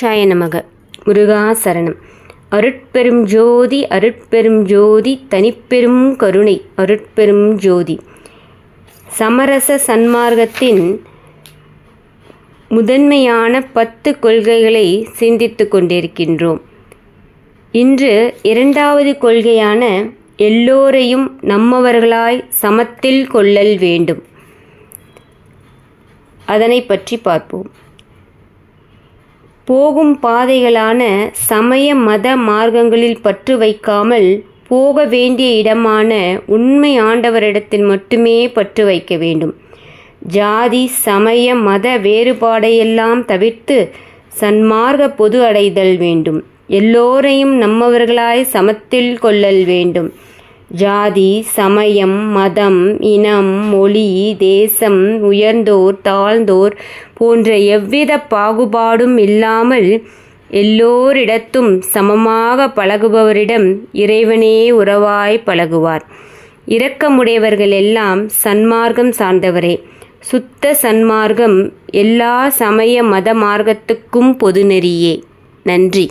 ஷாய நமக. அருட்பெரும் ஜோதி அருட்பெரும் ஜோதி தனிப்பெரும் கருணை அருட்பெரும் ஜோதி. சமரச சன்மார்க்கத்தின் முதன்மையான பத்து கொள்கைகளை சிந்தித்து கொண்டிருக்கின்றோம். இன்று இரண்டாவது கொள்கையான எல்லோரையும் நம்மவர்களாய் சமத்தில் கொள்ளல் வேண்டும். அதனை பற்றி பார்ப்போம். போகும் பாதைகளான சமய மத மார்க்கங்களில் பற்று வைக்காமல் போக வேண்டிய இடமான உண்மை ஆண்டவரிடத்தில் மட்டுமே பற்று வைக்க வேண்டும். ஜாதி சமய மத வேறுபாடையெல்லாம் தவிர்த்து சன்மார்க்க பொது அடைதல் வேண்டும். எல்லோரையும் நம்மவர்களாய் சமத்தில் கொள்ளல் வேண்டும். ஜாதி சமயம் மதம் இனம் மொழி தேசம் உயர்ந்தோர் தாழ்ந்தோர் போன்ற எவ்வித பாகுபாடும் இல்லாமல் எல்லோரிடத்தும் சமமாக பழகுபவரிடம் இறைவனே உறவாய் பழகுவார். இரக்கமுடையவர்கள் எல்லாம் சன்மார்க்கம் சார்ந்தவரே. சுத்த சன்மார்க்கம் எல்லா சமய மத மார்க்கத்துக்கும் பொதுநெறியே நன்றி.